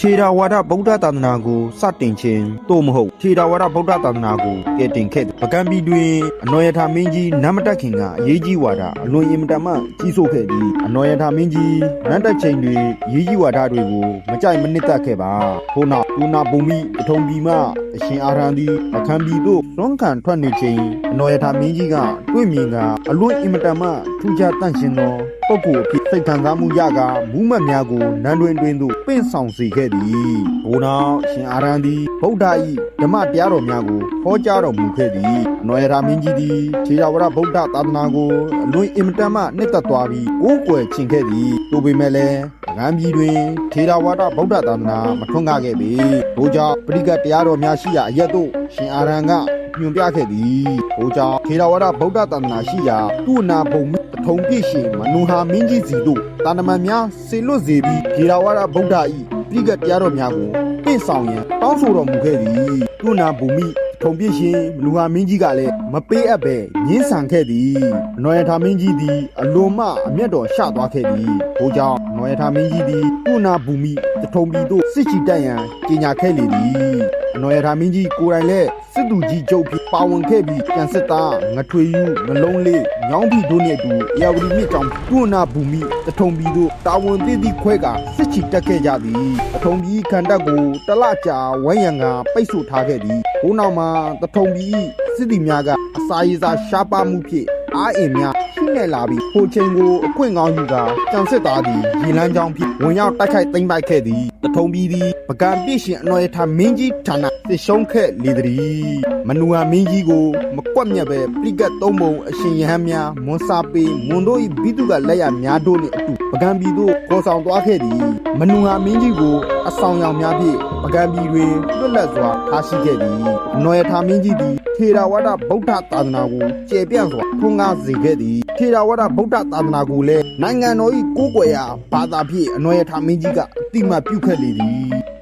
ထေရဝါဒဗုဒ္ဓသာသနာကိုစတင်ခြင်းသို့မဟုတ်ထေရဝါဒဗုဒ္ဓသာသနာကိုကယ်တင်ခဲ့သည်ပကံပီတွင်အနော်ယထာမင်းကြီးနတ်မတက်ခင်ကအရေးကြီးဝါဒအလွန်အင်မတန်မှကြီးစိုးခဲ့သည်အနော်ယထာမင်းကြီးနတ်တက်ချိန်တွင်ရေးကြီးဝါဒတွေကိုမကြိုက်မနစ်သက်ခဲ့ပါထို့နောက်ဒူနာဘုံမိပထုံပြည်မှအရှင်အာရန်သည်ပကံပီသို့သွန်ခံထွက်နေချိန်အနော်ယထာမင်းကြီးကတွေ့မြင်ကအလွန်အင်မတန်မှထူးခြားတန့်ရှင်သော ပုဂ္ဂိုလ်အဖြစ်စိတ်ခံစားမှုရကမူးမတ်များကိုနန်းတွင်တွင်သို့ပင့်ဆောင်စေခဲ့သည်။ဘိုးနောက်ရှင်အာရန်သည်ဗုဒ္ဓ၏ဓမ္မတရားတော်များကိုဟောကြားတော်မူခဲ့သည်။အနောယရာမင်းကြီးသည်ခြေတော်ဝရဗုဒ္ဓသာသနာကိုအလွန်အင်မတန်မှနှစ်သက်သွားပြီးကိုးကွယ်ခြင်းခဲ့သည်။တို့ပေမဲ့လည်းဗကံပြည်တွင်ထေရဝါဒဗုဒ္ဓသာသနာမထွန်းကားခဲ့ပေ။ဘိုးကြောင့်ပရိကတ်တရားတော်များရှိရာအရက်သို့ရှင်အာရန်က ညွန်ပြခဲ့သည်။ဘိုးကြောင့်ထေရဝါဒဗုဒ္ဓသာသနာရှိရာသူ့နာဘုံပထုံပြည့်ရှင်မနုဟာမင်းကြီးစီတို့တာနမန်များစေလွတ်စေပြီးထေရဝါဒဗုဒ္ဓဤပြည်ကတရားတော်များကိုပင့်ဆောင်ရန်တောင်းဆိုတော်မူခဲ့သည်သူ့နာဘူမိထုံပြည့်ရှင်မနုဟာမင်းကြီးကလည်းမပေးအပ်ပဲညှင်းဆန်ခဲ့သည်အနော်ရထာမင်းကြီးသည်အလွန်မှအမျက်တော်ရှသွားခဲ့သည်ဘို့ကြောင့်အနော်ရထာမင်းကြီးသည်သူ့နာဘူမိတထုံပြည်သို့စစ်ချီတက်ရန်ကြီးညာခဲ့လေသည်အ နော်ရထာမင်းကြီးကိုယ်တိုင်လည်းစစ်သူကြီးချုပ်ဖြစ်ပါဝင်ခဲ့ပြီးပြန်စစ်သားငထွေယူငလုံးလေးညောင်းပြီးတို့နဲ့အတူအေယာဝတီမြစ်ကြောင့်တွနာဘူမိတထုံပြည်တို့တာဝန်သိသည့်ခွဲကစစ်ချီတက်ခဲ့ကြသည်တထုံပြည်ခန္ဓာကိုတလကြာဝိုင်းရံကပိတ်ဆို့ထားခဲ့သည်ဘိုးနောက်မှာတထုံပြည်စစ်သည်များကအစာရည်စာရှားပါမှုဖြင့်အားအင်များရှိ နေလာပြီးဟိုချိန်ကိုအခွင့်ကောင်းယူကာကြံစစ်သားသည်ရေလန်းကြောင်းဖြင့်ဝင်ရောက်တိုက်ခိုက်သိမ်းပိုက်ခဲ့သည်တထုံပြည်သည်ပကံပြည့်ရှင်အနော်ရထာမင်းကြီးဌာနစစ်ရှုံးခဲ့လေသည်မနူဟာမင်းကြီးကိုမကွက်မြက်ပဲပြိကတ်သုံးပုံအရှင်ယဟန်များမွန်စာပေမွန်တို့၏ဘိတုကလက်ရများတို့နှင့်အတူ ပကံပြည်သို့ခေါ်ဆောင်သွားခဲ့သည်မနူဟာမင်းကြီးကိုအဆောင်ရောင်များဖြင့်ပကံပြည်တွင်လွတ်လပ်စွာထားရှိခဲ့သည်အနော်ရထာမင်းကြီးသည်ထေရဝါဒဗုဒ္ဓသာသနာကိုကျေပြန့်စွာထွန်းကားစေခဲ့သည်ထေရဝါဒဗုဒ္ဓသာသနာကိုလည်းနိုင်ငံတော်၏ကိုးကွယ်ရာဘာသာဖြင့်အနော်ရထာမင်းကြီးကအတိမတ်ပြုခဲ့လေသည်